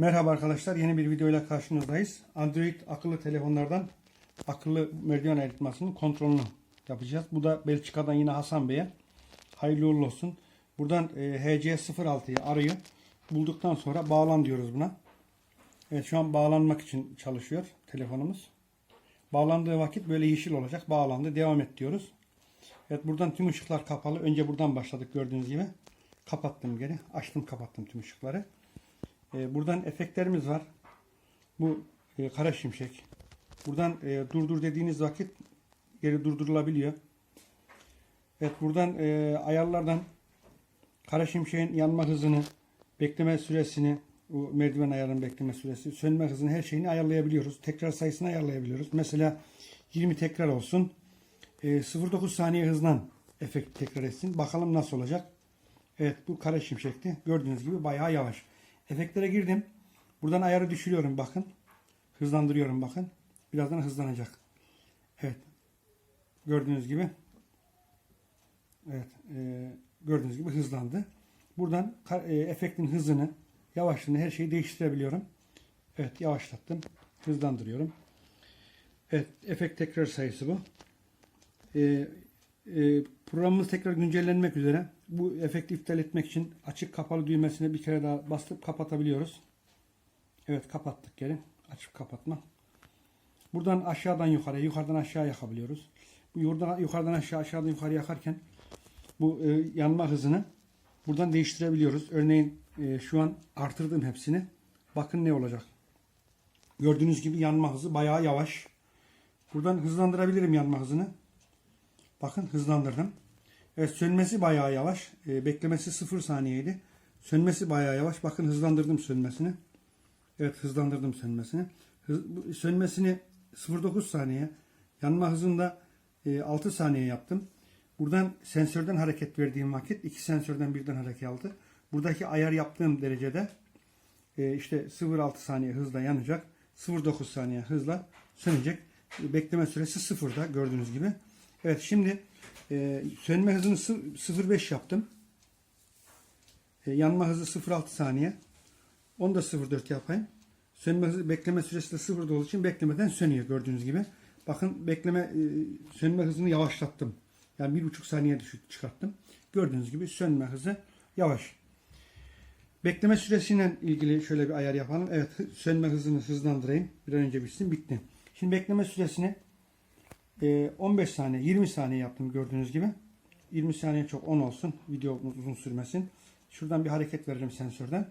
Merhaba arkadaşlar, yeni bir videoyla karşınızdayız. Android akıllı telefonlardan akıllı merdiven ayrıtmasının kontrolünü yapacağız. Bu da Belçika'dan yine Hasan Bey'e. Hayırlı uğurlu olsun. Buradan e, HC06'yı arayı bulduktan sonra bağlan diyoruz buna. Evet şu an bağlanmak için çalışıyor telefonumuz. Bağlandığı vakit böyle yeşil olacak. Bağlandı. Devam et diyoruz. Evet buradan tüm ışıklar kapalı. Önce buradan başladık gördüğünüz gibi. Kapattım geri. Açtım kapattım tüm ışıkları. E, buradan efektlerimiz var. Bu e, kara şimşek. Buradan e, durdur dediğiniz vakit geri durdurulabiliyor. Evet buradan e, ayarlardan kara şimşeğin yanma hızını, bekleme süresini, bu merdiven ayarının bekleme süresi, sönme hızını her şeyini ayarlayabiliyoruz. Tekrar sayısını ayarlayabiliyoruz. Mesela 20 tekrar olsun. E, 0.9 saniye hızla efekt tekrar etsin. Bakalım nasıl olacak. Evet bu kara şimşekti. Gördüğünüz gibi bayağı yavaş. Efektlere girdim. Buradan ayarı düşürüyorum bakın. Hızlandırıyorum bakın. Birazdan hızlanacak. Evet. Gördüğünüz gibi. Evet. E, gördüğünüz gibi hızlandı. Buradan e, efektin hızını, yavaşlığını her şeyi değiştirebiliyorum. Evet yavaşlattım. Hızlandırıyorum. Evet. Efekt tekrar sayısı bu. E, e, programımız tekrar güncellenmek üzere. Bu efekti iptal etmek için açık kapalı düğmesine bir kere daha basıp kapatabiliyoruz. Evet kapattık geri. Açıp kapatma. Buradan aşağıdan yukarıya, yukarıdan aşağı yakabiliyoruz. Bu yukarıdan, yukarıdan aşağı, aşağıdan yukarı yakarken bu e, yanma hızını buradan değiştirebiliyoruz. Örneğin e, şu an artırdım hepsini. Bakın ne olacak. Gördüğünüz gibi yanma hızı bayağı yavaş. Buradan hızlandırabilirim yanma hızını. Bakın hızlandırdım. Evet sönmesi bayağı yavaş. E, beklemesi 0 saniyeydi. Sönmesi bayağı yavaş. Bakın hızlandırdım sönmesini. Evet hızlandırdım sönmesini. Hız, sönmesini 0.9 saniye. Yanma hızında e, 6 saniye yaptım. Buradan sensörden hareket verdiğim vakit iki sensörden birden hareket aldı. Buradaki ayar yaptığım derecede e, işte 0.6 saniye hızla yanacak. 0.9 saniye hızla sönecek. Bekleme süresi sıfırda gördüğünüz gibi. Evet şimdi e, sönme hızını sı- 0.5 yaptım. E, yanma hızı 0.6 saniye. Onu da 0.4 yapayım. Sönme hızı bekleme süresi de 0 olduğu için beklemeden sönüyor gördüğünüz gibi. Bakın bekleme e, sönme hızını yavaşlattım. Yani 1.5 saniye düşük çıkarttım. Gördüğünüz gibi sönme hızı yavaş. Bekleme süresiyle ilgili şöyle bir ayar yapalım. Evet sönme hızını hızlandırayım. Bir an önce bitsin. Bitti. Şimdi bekleme süresini 15 saniye 20 saniye yaptım gördüğünüz gibi. 20 saniye çok 10 olsun. Videomuz uzun sürmesin. Şuradan bir hareket veririm sensörden.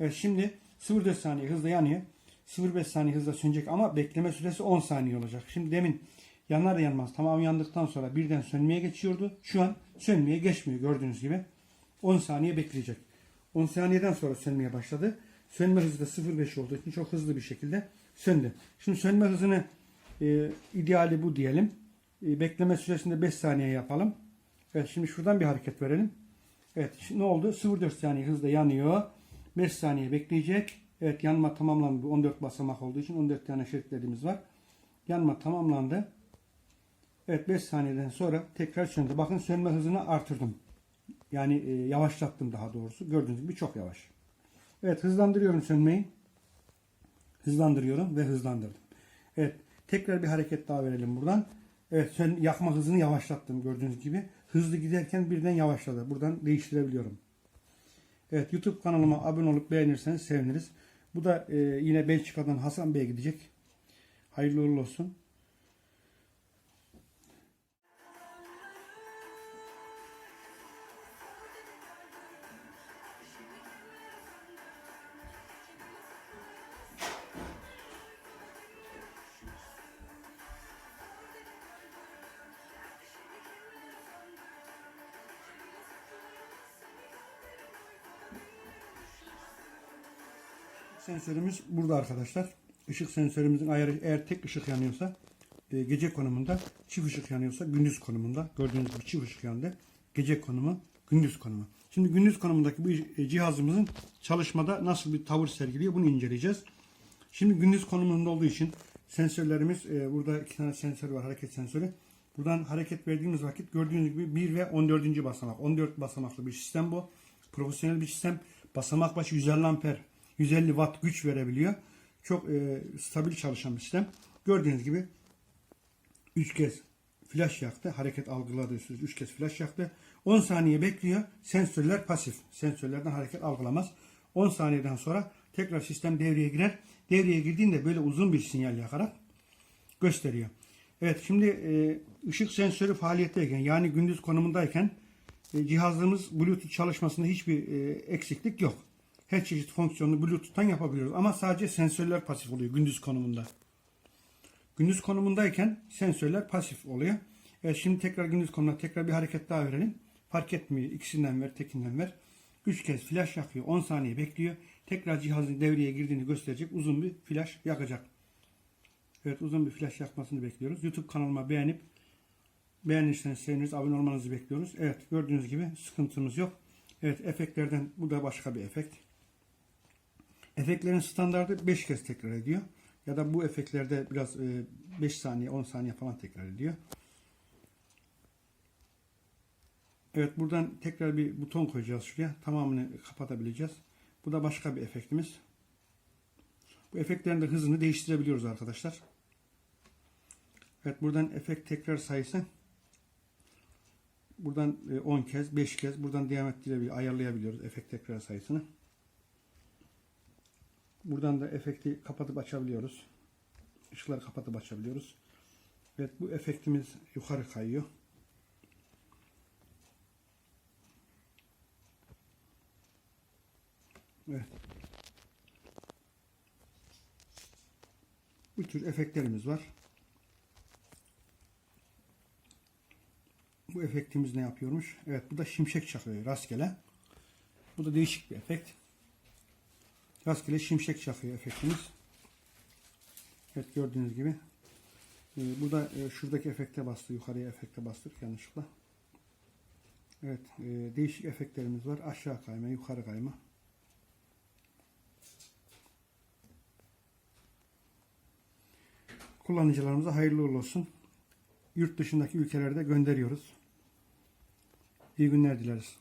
Evet şimdi 0.4 saniye hızla yanıyor. 0.5 saniye hızla sönecek ama bekleme süresi 10 saniye olacak. Şimdi demin yanar yanmaz tamam yandıktan sonra birden sönmeye geçiyordu. Şu an sönmeye geçmiyor gördüğünüz gibi. 10 saniye bekleyecek. 10 saniyeden sonra sönmeye başladı. Sönme hızı da 0.5 olduğu için çok hızlı bir şekilde söndü. Şimdi sönme hızını e, ideali bu diyelim. E, bekleme süresinde 5 saniye yapalım. Evet şimdi şuradan bir hareket verelim. Evet şimdi ne oldu? 0.4 saniye hızla yanıyor. 5 saniye bekleyecek. Evet yanma tamamlandı. Bu 14 basamak olduğu için 14 tane şeritlediğimiz var. Yanma tamamlandı. Evet 5 saniyeden sonra tekrar söndü. Bakın sönme hızını artırdım. Yani e, yavaşlattım daha doğrusu. Gördüğünüz gibi çok yavaş. Evet hızlandırıyorum sönmeyi. Hızlandırıyorum ve hızlandırdım. Evet tekrar bir hareket daha verelim buradan. Evet sön, yakma hızını yavaşlattım gördüğünüz gibi. Hızlı giderken birden yavaşladı. Buradan değiştirebiliyorum. Evet YouTube kanalıma abone olup beğenirseniz seviniriz. Bu da e, yine Belçika'dan Hasan Bey'e gidecek. Hayırlı uğurlu olsun. Sensörümüz burada arkadaşlar. Işık sensörümüzün ayarı eğer tek ışık yanıyorsa e, gece konumunda, çift ışık yanıyorsa gündüz konumunda. Gördüğünüz gibi çift ışık yandı. Gece konumu, gündüz konumu. Şimdi gündüz konumundaki bu e, cihazımızın çalışmada nasıl bir tavır sergiliyor bunu inceleyeceğiz. Şimdi gündüz konumunda olduğu için sensörlerimiz e, burada iki tane sensör var hareket sensörü. Buradan hareket verdiğimiz vakit gördüğünüz gibi 1 ve 14. basamak. 14 basamaklı bir sistem bu. Profesyonel bir sistem. Basamak başı 150 amper 150 watt güç verebiliyor. Çok e, stabil çalışan bir sistem. Gördüğünüz gibi 3 kez flash yaktı. Hareket algıladığı sürece 3 kez flash yaktı. 10 saniye bekliyor. Sensörler pasif. Sensörlerden hareket algılamaz. 10 saniyeden sonra tekrar sistem devreye girer. Devreye girdiğinde böyle uzun bir sinyal yakarak gösteriyor. Evet şimdi e, ışık sensörü faaliyetteyken yani gündüz konumundayken e, cihazımız Bluetooth çalışmasında hiçbir e, eksiklik yok. Her çeşit fonksiyonu Bluetooth'tan yapabiliyoruz ama sadece sensörler pasif oluyor gündüz konumunda. Gündüz konumundayken sensörler pasif oluyor. Evet şimdi tekrar gündüz konumuna tekrar bir hareket daha verelim. Fark etmiyor. ikisinden ver, tekinden ver. 3 kez flash yakıyor. 10 saniye bekliyor. Tekrar cihazın devreye girdiğini gösterecek uzun bir flash yakacak. Evet uzun bir flash yakmasını bekliyoruz. YouTube kanalıma beğenip beğenirseniz seviniriz. Abone olmanızı bekliyoruz. Evet gördüğünüz gibi sıkıntımız yok. Evet efektlerden bu da başka bir efekt. Efektlerin standardı 5 kez tekrar ediyor. Ya da bu efektlerde biraz e, 5 saniye 10 saniye falan tekrar ediyor. Evet buradan tekrar bir buton koyacağız şuraya. Tamamını kapatabileceğiz. Bu da başka bir efektimiz. Bu efektlerin de hızını değiştirebiliyoruz arkadaşlar. Evet buradan efekt tekrar sayısı buradan e, 10 kez 5 kez buradan devam ettirebiliyoruz ayarlayabiliyoruz efekt tekrar sayısını. Buradan da efekti kapatıp açabiliyoruz. Işıkları kapatıp açabiliyoruz. Evet bu efektimiz yukarı kayıyor. Evet. Bu tür efektlerimiz var. Bu efektimiz ne yapıyormuş? Evet bu da şimşek çakıyor rastgele. Bu da değişik bir efekt. Rastgele şimşek çakıyor efektimiz. Evet gördüğünüz gibi. Ee, burada e, şuradaki efekte bastı. Yukarıya efekte bastık yanlışlıkla. Evet e, değişik efektlerimiz var. Aşağı kayma, yukarı kayma. Kullanıcılarımıza hayırlı olsun. Yurt dışındaki ülkelerde gönderiyoruz. İyi günler dileriz.